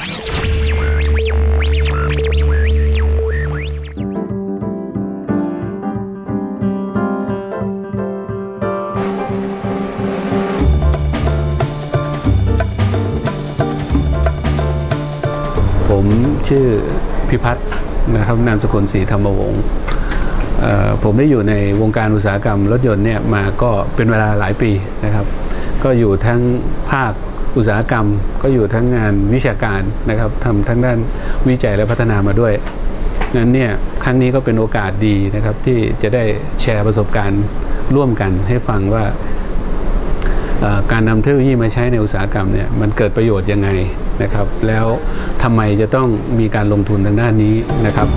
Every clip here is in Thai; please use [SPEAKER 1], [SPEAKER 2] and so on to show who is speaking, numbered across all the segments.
[SPEAKER 1] ผมชื่อพิพัฒน์นะครับนามสกุลศรีธรรมวงศ์ผมได้อยู่ในวงการอุตสาหกรรมรถยนต์เนี่ยมาก็เป็นเวลาหลายปีนะครับ ก็อยู่ทั้งภาค อุตสาหกรรม ก็อยู่ทั้งงานวิชาการนะครับทำทั้งด้านวิจัยและพัฒนามาด้วยงั้นเนี่ยครั้งนี้ก็เป็นโอกาสดีนะครับที่จะได้แชร์ประสบการณ์ร่วมกันให้ฟังว่าการนำเทคโนโลยีมาใช้ในอุตสาหกรรมเนี่ยมันเกิดประโยชน์ยังไงนะครับ แล้วทำไมจะต้องมีการลงทุนทางด้านนี้นะครับ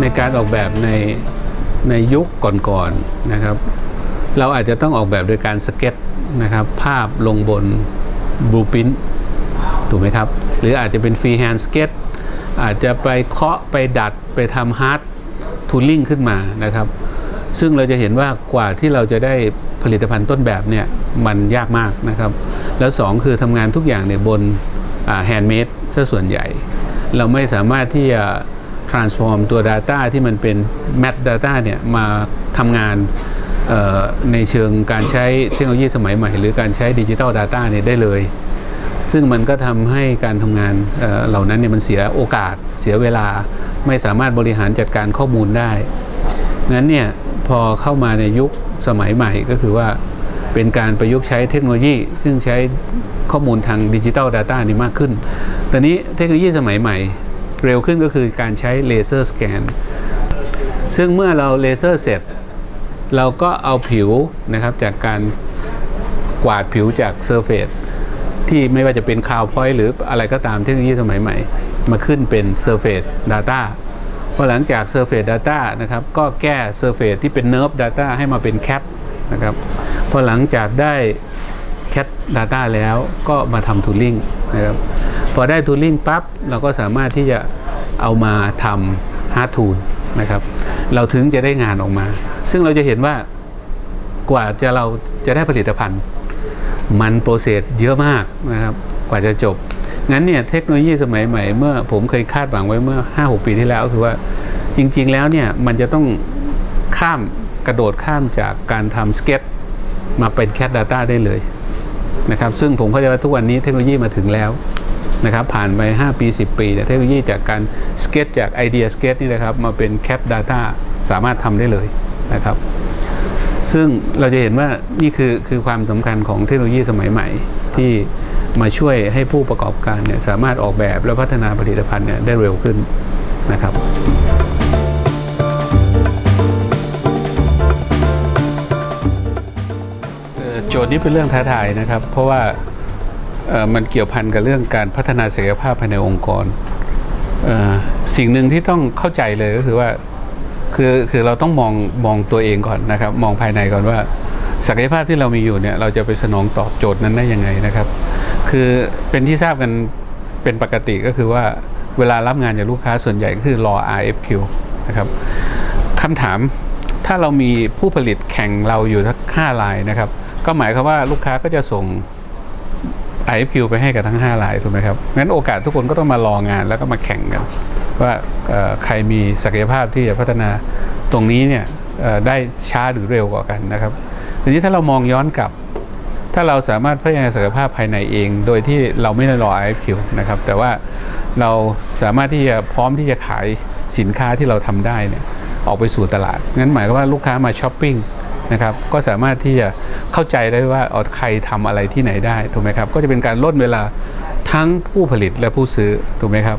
[SPEAKER 1] ในการออกแบบใน ในยุคก่อนๆนะครับ เราอาจจะต้องออกแบบโดยการสเก็ตนะครับ ภาพลงบนบลูพิ n ถูกไหมครับ หรืออาจจะเป็นฟรีแฮนด์สเก็ตอาจจะไปเคาะไปดัดไปทำฮาร์ดทูลิ่งขึ้นมานะครับ ซึ่งเราจะเห็นว่ากว่าที่เราจะได้ผลิตภัณฑ์ต้นแบบเนี่ยมันยากมากนะครับ แล้วสองคือทำงานทุกอย่างเนี่ยบนแฮนด์เมดซะส่วนใหญ่ เราไม่สามารถที่จะ transform ตัว Data ที่มันเป็น Mat Data เนี่ยมาทำงานในเชิงการใช้เทคโนโลยีสมัยใหม่ หรือการใช้ดิจิ t a ล Data เนี่ยได้เลย ซึ่งมันก็ทำให้การทำงานเเหล่านั้นเนี่ยมันเสียโอกาสเสียเวลาไม่สามารถบริหารจัดการข้อมูลได้งั้นเนี่ยพอเข้ามาในยุคสมัยใหม่ก็คือว่าเป็นการประยุกต์ใช้เทคโนโลยี ซึ่งใช้ข้อมูลทางดิจิ t a ล Data นี่มากขึ้น ตอนนี้เทคโนโลยีสมัยใหม่ เร็วขึ้นก็คือการใช้เลเซอร์สแกน ซึ่งเมื่อเราเลเซอร์เสร็จ เราก็เอาผิวนะครับจากการกวาดผิวจากเซอร์เฟซที่ไม่ว่าจะเป็นคาวพอยต์หรืออะไรก็ตามเทคโนโลยีสมัยใหม่ มาขึ้นเป็น Surface Data พอหลังจาก Surface Data นะครับก็แก้ Surface ที่เป็น Nerve Data ให้มาเป็น Cat นะครับพอหลังจากได้ Cat Data แล้วก็มาทำ Tooling นะครับ พอได้ Tooling ปั๊บเราก็สามารถที่จะเอามาทำ Hard Tool นะครับเราถึงจะได้งานออกมา ซึ่งเราจะเห็นว่ากว่าจะเราจะได้ผลิตภัณฑ์ มันโปรเซสเยอะมากนะครับกว่าจะจบ งั้นเนี่ยเทคโนโลยีสมัยใหม่เมื่อผมเคยคาดหวังไว้เมื่อ 5-6 ปีที่แล้วคือว่าจริง ๆ แล้วเนี่ยมันจะต้องข้ามกระโดดข้ามจากการทำสเก็ตมาเป็นแค t Data ได้เลยนะครับซึ่งผมเข้าใจว่าทุกวันนี้เทคโนโลยีมาถึงแล้ว นะครับผ่านไป 5 ปี 10 ปีแต่เทคโนโลยีจากการสเก็ตจากไอเดียสเก็ตนี่นะครับมาเป็นแค t Data สามารถทำได้เลยนะครับ ซึ่งเราจะเห็นว่านี่คือคือความสำคัญของเทคโนโลยีสมัยใหม่ที่มาช่วยให้ผู้ประกอบการเนี่ยสามารถออกแบบและพัฒนาผลิตภัณฑ์เนี่ยได้เร็วขึ้นนะครับโจทย์นี้เป็นเรื่องท้าทายนะครับ เพราะว่า มันเกี่ยวพันกับเรื่องการพัฒนาศักยภาพภายในองค์กร สิ่งหนึ่งที่ต้องเข้าใจเลยก็คือว่าคือคือเราต้องมองมองตัวเองก่อนนะครับ มองภายในก่อนว่า ศักยภาพที่เรามีอยู่เนี่ยเราจะไปสนองตอบโจทย์นั้นได้ยังไงนะครับ คือเป็นที่ทราบกันเป็นปกติก็คือว่าเวลารับงานจากลูกค้าส่วนใหญ่ก็คือรอ RFQ นะครับคำถามถ้าเรามีผู้ผลิตแข่งเราอยู่ทั้ง5รายนะครับ ก็หมายความว่าลูกค้าก็จะส่ง IFQ ไปให้กับทั้ง5รายถูกไหมครับงั้นโอกาสทุกคนก็ต้องมารองานแล้วก็มาแข่งกัน ว่าใครมีศักยภาพที่จะพัฒนาตรงนี้เนี่ยได้ช้าหรือเร็วกว่ากันนะครับทีนี้ถ้าเรามองย้อนกลับ ถ้าเราสามารถพัฒนาศักยภาพภายในเอง โดยที่เราไม่ได้รอ IFQ นะครับแต่ว่าเราสามารถที่จะพร้อมที่จะขายสินค้าที่เราทำได้เนี่ยออกไปสู่ตลาดงั้นหมายความว่าลูกค้ามาช้อปปิ้ง นะครับก็สามารถที่จะเข้าใจได้ว่าเอใครทำอะไรที่ไหนได้ถูกไหมครับก็จะเป็นการลดเวลาทั้งผู้ผลิตและผู้ซื้อถูกไหมครับ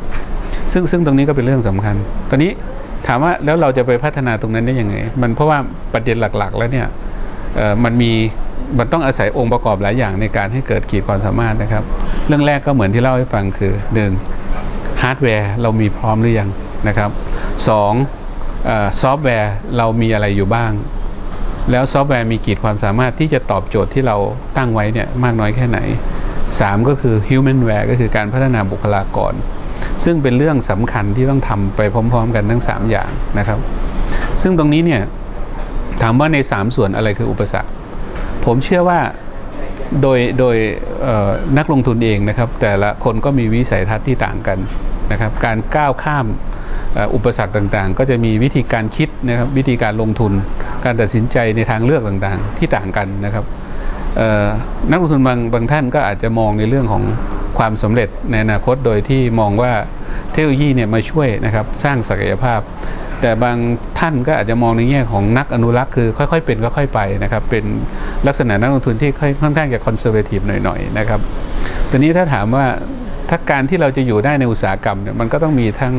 [SPEAKER 1] ซึ่งซึ่งตรงนี้ก็เป็นเรื่องสำคัญ ตอนนี้ถามว่าแล้วเราจะไปพัฒนาตรงนั้นได้ยังไง มันเพราะว่าประเด็นหลักๆ แล้วเนี่ยมันมีมันต้องอาศัยองค์ประกอบหลายอย่างในการให้เกิดขีดความสามารถนะครับ เรื่องแรกก็เหมือนที่เล่าให้ฟังคือหนึ่งฮาร์ดแวร์เรามีพร้อมหรือยังนะครับสองซอฟต์แวร์เรามีอะไรอยู่บ้าง แล้วซอฟต์แวร์มีขีดความสามารถที่จะตอบโจทย์ที่เราตั้งไว้เนี่ยมากน้อยแค่ไหน 3 ก็คือ humanware ก็คือการพัฒนาบุคลากร ซึ่งเป็นเรื่องสำคัญที่ต้องทำไปพร้อม ๆ กันทั้ง 3 อย่างนะครับ ซึ่งตรงนี้เนี่ยถามว่าใน 3 ส่วนอะไรคืออุปสรรค ผมเชื่อว่าโดยโดยนักลงทุนเองนะครับ แต่ละคนก็มีวิสัยทัศน์ที่ต่างกันนะครับ การก้าวข้าม อุปสรรคต่างๆ ก็จะมีวิธีการคิดนะครับวิธีการลงทุน การตัดสินใจในทางเลือกต่างๆ ที่ต่างกันนะครับนักลงทุนบางบางท่านก็อาจจะมองในเรื่องของความสำเร็จในอนาคตโดยที่มองว่าเทคโนโลยีเนี่ยมาช่วยนะครับสร้างศักยภาพ แต่บางท่านก็อาจจะมองในแง่ของนักอนุรักษ์คือค่อยๆเป็นค่อยๆไปนะครับเป็นลักษณะนักลงทุนที่ค่อนข้างจะคอนเซอร์เวทีฟหน่อยๆนะครับทีนี้ถ้าถามว่าถ้าการที่เราจะอยู่ได้ในอุตสาหกรรมเนี่ยมันก็ต้องมีทั้ง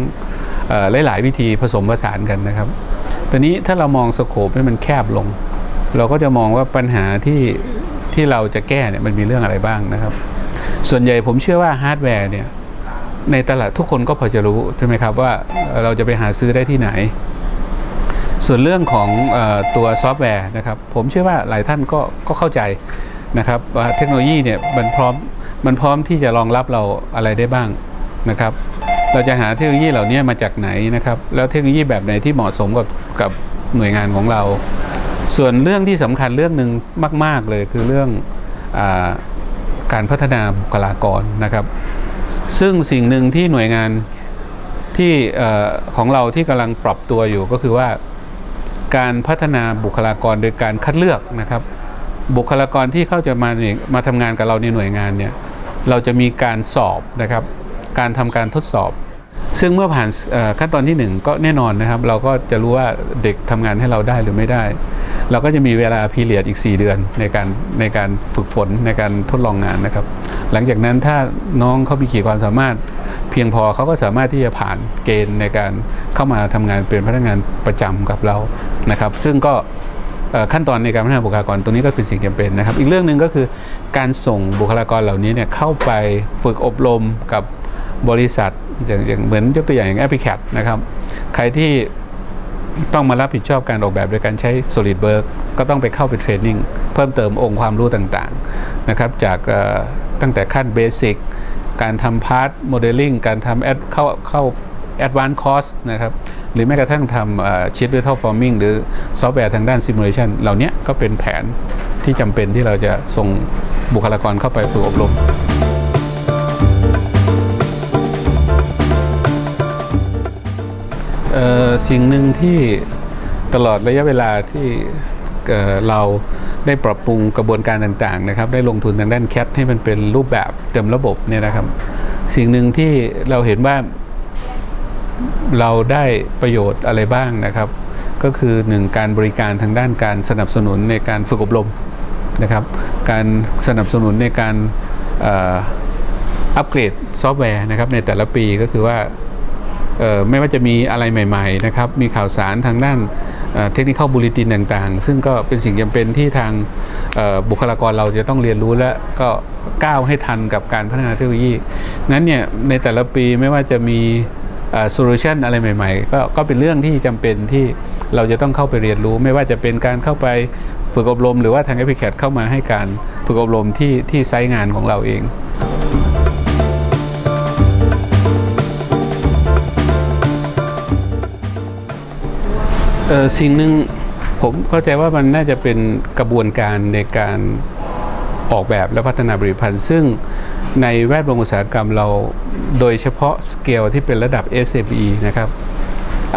[SPEAKER 1] หลาย ๆ วิธีผสมผสานกันนะครับทีนี้ถ้าเรามองสโคปให้มันแคบลง เราก็จะมองว่าปัญหาที่ที่เราจะแก้เนี่ยมันมีเรื่องอะไรบ้างนะครับ ส่วนใหญ่ผมเชื่อว่าฮาร์ดแวร์เนี่ยในตลาดทุกคนก็พอจะรู้ใช่ไหมครับว่าเราจะไปหาซื้อได้ที่ไหน ส่วนเรื่องของอตัวซอฟต์แวร์นะครับ ผมเชื่อว่าหลายท่านก็ก็เข้าใจนะครับว่าเทคโนโลยีเนี่ยมันพร้อมมันพร้อมที่จะรองรับเราอะไรได้บ้างนะครับ เราจะหาเทคโนโลยีเหล่านี้มาจากไหนนะครับ แล้วเทคโนโลยีแบบไหนที่เหมาะสมกับกับหน่วยงานของเรา ส่วนเรื่องที่สำคัญเรื่องหนึ่งมาก ๆ เลยคือเรื่องอการพัฒนาบุคลากรนะครับ ซึ่งสิ่งหนึ่งที่หน่วยงานที่ของเราที่กำลังปรับตัวอยู่ก็คือว่าการพัฒนาบุคลากรโดยการคัดเลือกนะครับ บุคลากรที่เข้าจะมามาทำงานกับเราในหน่วยงานเนี่ยเราจะมีการสอบนะครับ การทำการทดสอบ ซึ่งเมื่อผ่านขั้นตอนที่ 1 ก็แน่นอนนะครับ เราก็จะรู้ว่าเด็กทำงานให้เราได้หรือไม่ได้ เราก็จะมีเวลาพีเรียดอีก 4 เดือนในการในการฝึกฝนในการทดลองงานนะครับ หลังจากนั้นถ้าน้องเขามีขีดความสามารถเพียงพอเขาก็สามารถที่จะผ่านเกณฑ์ในการเข้ามาทำงานเป็นพนักงานประจำกับเรานะครับ ซึ่งก็ขั้นตอนในการพัฒนาบุคลากรตรงนี้ก็เป็นสิ่งจำเป็นนะครับ อีกเรื่องหนึ่งก็คือการส่งบุคลากรเหล่านี้เนี่ยเข้าไปฝึกอบรมกับ บริษัทอย่างอย่างเหมือนยกตัวอย่างอย่างแอปพลิเคชนะครับ ใครที่ต้องมารับผิดชอบการออกแบบโดยการใช้ SolidWorks ก็ต้องไปเข้าไปเทรนนิ่งเพิ่มเติมองค์ความรู้ต่างๆนะครับ จากตั้งแต่ขั้นเบสิกการทำพาร์ทโมเดลลิ่งการทำแอดเข้าเข้าแอดวานซ์คอร์สนะครับ หรือแม้กระทั่งทำชิดด้วยท่อฟอร์มิงหรือซอฟต์แวร์ทางด้านซิมูเลชันเหล่านี้ก็เป็นแผนที่จำเป็นที่เราจะส่งบุคลากรเข้าไปฝึกอบรม สิ่งหนึ่งที่ตลอดระยะเวลาที่เราได้ปรับปรุงกระบวนการต่างๆนะครับ ได้ลงทุนทางด้านแคทให้มันเป็นรูปแบบเต็มระบบเนี่ยนะครับ สิ่งหนึ่งที่เราเห็นว่าเราได้ประโยชน์อะไรบ้างนะครับ ก็คือหนึ่งการบริการทางด้านการสนับสนุนในการฝึกอบรมนะครับ การสนับสนุนในการอัปเกรดซอฟต์แวร์นะครับในแต่ละปีก็คือว่า ไม่ว่าจะมีอะไรใหม่ๆนะครับมีข่าวสารทางด้านเทคนิคบูลตินต่างๆ ซึ่งก็เป็นสิ่งจำเป็นที่ทางบุคลากรเราจะต้องเรียนรู้และก็ก้าวให้ทันกับการพัฒนาเทคโนโลยีนั้นเนี่ยในแต่ละปีไม่ว่าจะมีโซลูชันอะไรใหม่ๆก็ก็เป็นเรื่องที่จำเป็นที่เราจะต้องเข้าไปเรียนรู้ ไม่ว่าจะเป็นการเข้าไปฝึกอบรม หรือว่าทางแอปพลิเคชันเข้ามาให้การฝึกอบรมที่ที่ไซต์งานของเราเอง สิ่งหนึ่งผมเข้าใจว่ามันน่าจะเป็นกระบวนการในการออกแบบและพัฒนาผลิตภัณฑ์ ซึ่งในแวดวงอุตสาหกรรมเราโดยเฉพาะสเกลที่เป็นระดับ SME นะครับ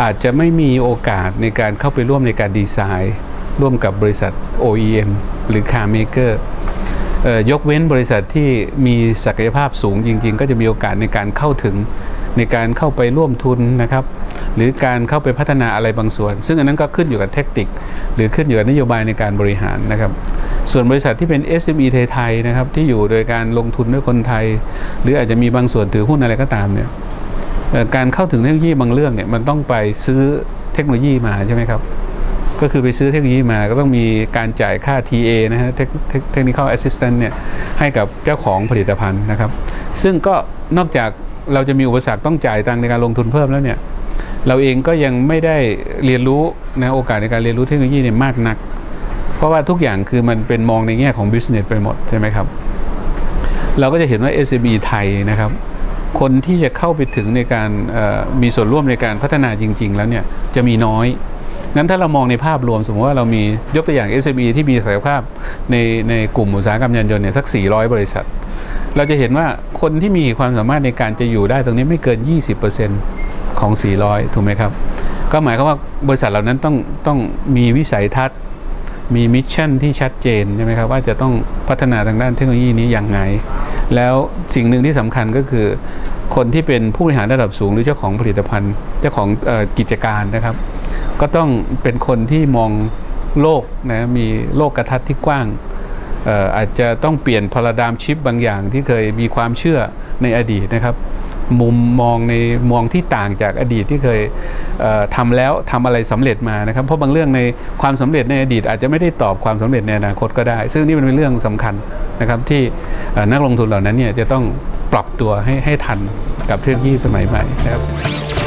[SPEAKER 1] อาจจะไม่มีโอกาสในการเข้าไปร่วมในการดีไซน์ ร่วมกับบริษัท OEM หรือ Car Maker ยกเว้นบริษัทที่มีศักยภาพสูงจริง ๆ ก็จะมีโอกาสในการเข้าถึงในการเข้าไปร่วมทุนนะครับ หรือการเข้าไปพัฒนาอะไรบางส่วน ซึ่งอันนั้นก็ขึ้นอยู่กับเทคนิค หรือขึ้นอยู่กับนโยบายในการบริหารนะครับ ส่วนบริษัทที่เป็น SME ไทยๆนะครับที่อยู่โดยการลงทุนด้วยคนไทย หรืออาจจะมีบางส่วนถือหุ้นอะไรก็ตามเนี่ยการเข้าถึงเทคโนโลยีบางเรื่องเนี่ยมันต้องไปซื้อเทคโนโลยีมาใช่ไหมครับก็คือไปซื้อเทคโนโลยีมาก็ต้องมีการจ่ายค่า TA นะฮะเทคนิคอลแอสซิสแตนต์เนี่ยให้กับเจ้าของผลิตภัณฑ์นะครับ ซึ่งก็นอกจากเราจะมีอุปสรรคต้องจ่ายตังในการลงทุนเพิ่มแล้วเนี่ย เราเองก็ยังไม่ได้เรียนรู้นะโอกาสในการเรียนรู้เทคโนโลยีเนี่ยมากนัก เพราะว่าทุกอย่างคือมันเป็นมองในแง่ของบิสเนสไปหมดใช่ไหมครับ เราก็จะเห็นว่า SME ไทยนะครับ คนที่จะเข้าไปถึงในการมีส่วนร่วมในการพัฒนาจริง ๆ แล้วเนี่ยจะมีน้อยงั้นถ้าเรามองในภาพรวมสมมติว่าเรามียกตัวอย่าง SME ที่มีศักยภาพในในกลุ่มอุตสาหกรรมยานยนต์เนี่ยสัก 400 บริษัท เราจะเห็นว่าคนที่มีความสามารถในการจะอยู่ได้ตรงนี้ไม่เกิน 20% ของ 400 ถูกไหมครับ ก็หมายความว่าบริษัทเหล่านั้นต้องต้องมีวิสัยทัศน์ มีมิชชั่นที่ชัดเจนใช่ไหมครับว่าจะต้องพัฒนาทางด้านเทคโนโลยีนี้อย่างไง แล้วสิ่งหนึ่งที่สำคัญก็คือคนที่เป็นผู้บริหารระดับสูงหรือเจ้าของผลิตภัณฑ์ เจ้าของออกิจการนะครับ ก็ต้องเป็นคนที่มองโลกนะมีโลกกระทัดที่กว้างเอ่ออาจจะต้องเปลี่ยนพาราดามชิปบางอย่างที่เคยมีความเชื่อในอดีตนะครับ มุมมองในมองที่ต่างจากอดีตที่เคยเอ่อทำแล้วทำอะไรสำเร็จมานะครับเพราะบางเรื่องในความสำเร็จในอดีต อาจจะไม่ได้ตอบความสำเร็จในอนาคตก็ได้ ซึ่งนี่เป็นเรื่องสำคัญนะครับที่นักลงทุนเหล่านั้นเนี่ยจะต้องปรับตัวให้ให้ทันกับเทคโนโลยีสมัยใหม่นะครับ